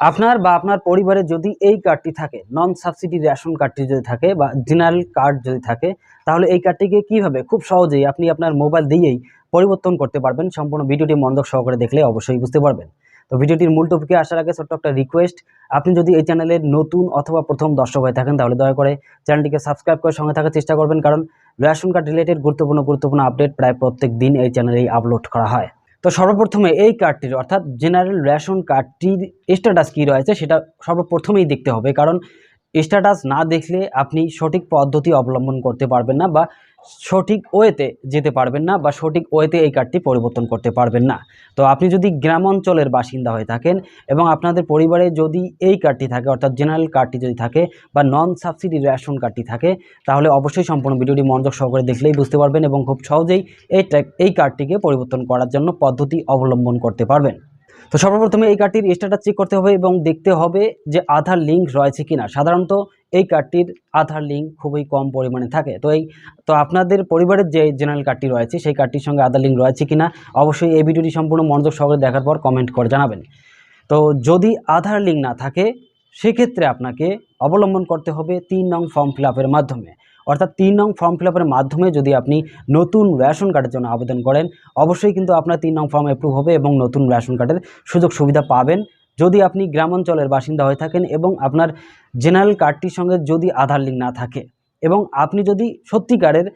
আপনার বা আপনার পরিবারে যদি এই কার্ডটি থাকে নন সাবসিডি রেশন কার্ডটি যদি থাকে বা জেনারেল কার্ড যদি থাকে, তাহলে এই কার্ডটিকে কীভাবে? খুব সহজেই আপনি আপনার মোবাইল দিয়েই পরিবর্তন করতে পারবেন। সম্পূর্ণ ভিডিওটি মনোযোগ সহকারে দেখলে অবশ্যই বুঝতে পারবেন। তো ভিডিওটির মূল টপিকে আসার আগে ছোট্ট একটা রিকোয়েস্ট আপনি যদি এই চ্যানেলের নতুন অথবা প্রথম দর্শক হয়ে থাকেন, তাহলে দয়া করে চ্যানেলটিকে সাবস্ক্রাইব করে সঙ্গে থাকার চেষ্টা করবেন। কারণ রেশন কার্ড রিলেটেড গুরুত্বপূর্ণ গুরুত্বপূর্ণ আপডেট প্রায় প্রত্যেক দিন এই চ্যানেলেই আপলোড করা হয়। তো সর্বপ্রথমে এই কার্ডটির অর্থাৎ জেনারেল রেশন কার্ডটির স্ট্যাটাস কী রয়েছে সেটা সর্বপ্রথমেই দেখতে হবে। কারণ স্ট্যাটাস না দেখলে আপনি সঠিক পদ্ধতি অবলম্বন করতে পারবেন না বা সঠিক ওয়েতে যেতে পারবেন না বা সঠিক ওয়েতে এই কার্ডটি পরিবর্তন করতে পারবেন না। তো আপনি যদি গ্রাম অঞ্চলের বাসিন্দা হয়ে থাকেন এবং আপনাদের পরিবারে যদি এই কার্ডটি থাকে, অর্থাৎ জেনারেল কার্ডটি যদি থাকে বা নন সাবসিডি রেশন কার্ডটি থাকে, তাহলে অবশ্যই সম্পূর্ণ ভিডিওটি মনোযোগ সহকারে দেখলেই বুঝতে পারবেন এবং খুব সহজেই এই এই কার্ডটিকে পরিবর্তন করার জন্য পদ্ধতি অবলম্বন করতে পারবেন। তো সর্বপ্রথমে এই কার্ডটির স্ট্যাটাস চেক করতে হবে এবং দেখতে হবে যে আধার লিঙ্ক রয়েছে কিনা। সাধারণত এই কার্ডটির আধার লিঙ্ক খুবই কম পরিমাণে থাকে। তো এই, তো আপনাদের পরিবারের যে জেনারেল কার্ডটি রয়েছে, সেই কার্ডটির সঙ্গে আধার লিঙ্ক রয়েছে কিনা, অবশ্যই এই ভিডিওটি সম্পূর্ণ মনোযোগ সহকারে দেখার পর কমেন্ট করে জানাবেন। তো যদি আধার লিঙ্ক না থাকে, সেক্ষেত্রে আপনাকে অবলম্বন করতে হবে তিন নং ফর্ম ফিল মাধ্যমে। অর্থাৎ তিন নং ফর্ম ফিল আপের মাধ্যমে যদি আপনি নতুন রেশন কার্ডের জন্য আবেদন করেন, অবশ্যই কিন্তু আপনার তিন নং ফর্ম অ্যাপ্রুভ হবে এবং নতুন রেশন কার্ডের সুযোগ সুবিধা পাবেন। যদি আপনি গ্রামাঞ্চলের বাসিন্দা হয়ে থাকেন এবং আপনার জেনারেল কার্ডটির সঙ্গে যদি আধার লিঙ্ক না থাকে এবং আপনি যদি সত্যিকারের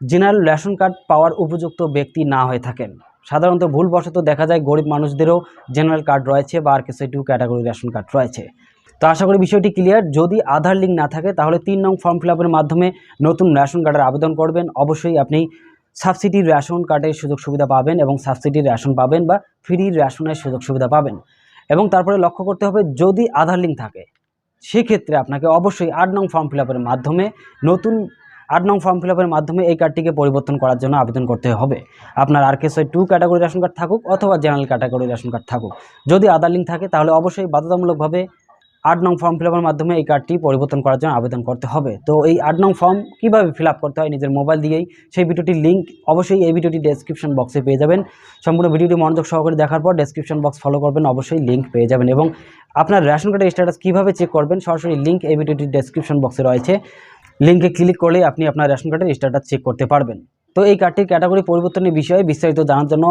জেনারেল রেশন কার্ড পাওয়ার উপযুক্ত ব্যক্তি না হয়ে থাকেন, সাধারণত ভুলবশত দেখা যায় গরিব মানুষদেরও জেনারেল কার্ড রয়েছে বা আর কিছু টু ক্যাটাগরি রেশন কার্ড রয়েছে। তো আশা করি বিষয়টি ক্লিয়ার যদি আধার লিঙ্ক না থাকে, তাহলে তিন নং ফর্ম ফিল মাধ্যমে নতুন রেশন কার্ডের আবেদন করবেন। অবশ্যই আপনি সাবসিডির রেশন কার্ডের সুযোগ সুবিধা পাবেন এবং সাবসিডির রেশন পাবেন বা ফ্রি রেশনের সুযোগ সুবিধা পাবেন। এবং তারপরে লক্ষ্য করতে হবে, যদি আধার লিঙ্ক থাকে, সেক্ষেত্রে আপনাকে অবশ্যই আট নং ফর্ম ফিল মাধ্যমে নতুন আট নং ফর্ম ফিল মাধ্যমে এই কার্ডটিকে পরিবর্তন করার জন্য আবেদন করতে হবে। আপনার আর কেসে টু ক্যাটাগরি রেশন কার্ড থাকুক অথবা জেনারেল ক্যাটাগরি রেশন কার্ড থাকুক। যদি আধার লিঙ্ক থাকে, তাহলে অবশ্যই বাধ্যতামূলকভাবে আট নং ফর্ম ফিল আপের মাধ্যমে এই কার্ডটি পরিবর্তন করার জন্য আবেদন করতে হবে। তো এই আট নং ফর্ম কীভাবে ফিল করতে হয় নিজের মোবাইল দিয়েই সেই ভিডিওটির লিঙ্ক অবশ্যই এই ভিডিওটি ডেসক্রিপশন বক্সে পেয়ে যাবেন। সম্পূর্ণ ভিডিওটি মনোযোগ সহকারে দেখার পর ডেসক্রিপশন বক্স ফলো করবেন, অবশ্যই লিঙ্ক পেয়ে যাবেন এবং আপনার রেশন কার্ডের স্ট্যাটাস কীভাবে চেক করবেন সরাসরি লিঙ্ক এই ভিডিওটির ডেসক্রিপশন বক্সে রয়েছে। লিঙ্কে ক্লিক করলে আপনি আপনার রেশন কার্ডের স্ট্যাটাস চেক করতে পারবেন। তো এই কার্ডটির ক্যাটাগরি পরিবর্তনের বিষয়ে বিস্তারিত জানার জন্য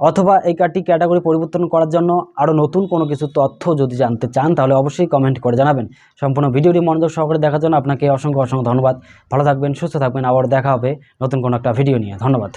অথবা এই কার্ডটি ক্যাটাগরি পরিবর্তন করার জন্য আরও নতুন কোনো কিছু তথ্য যদি জানতে চান, তাহলে অবশ্যই কমেন্ট করে জানাবেন। সম্পূর্ণ ভিডিওটি মনোযোগ সহকারে দেখার জন্য আপনাকে অসংখ্য অসংখ্য ধন্যবাদ। ভালো থাকবেন, সুস্থ থাকবেন। আবার দেখা হবে নতুন কোনো একটা ভিডিও নিয়ে। ধন্যবাদ।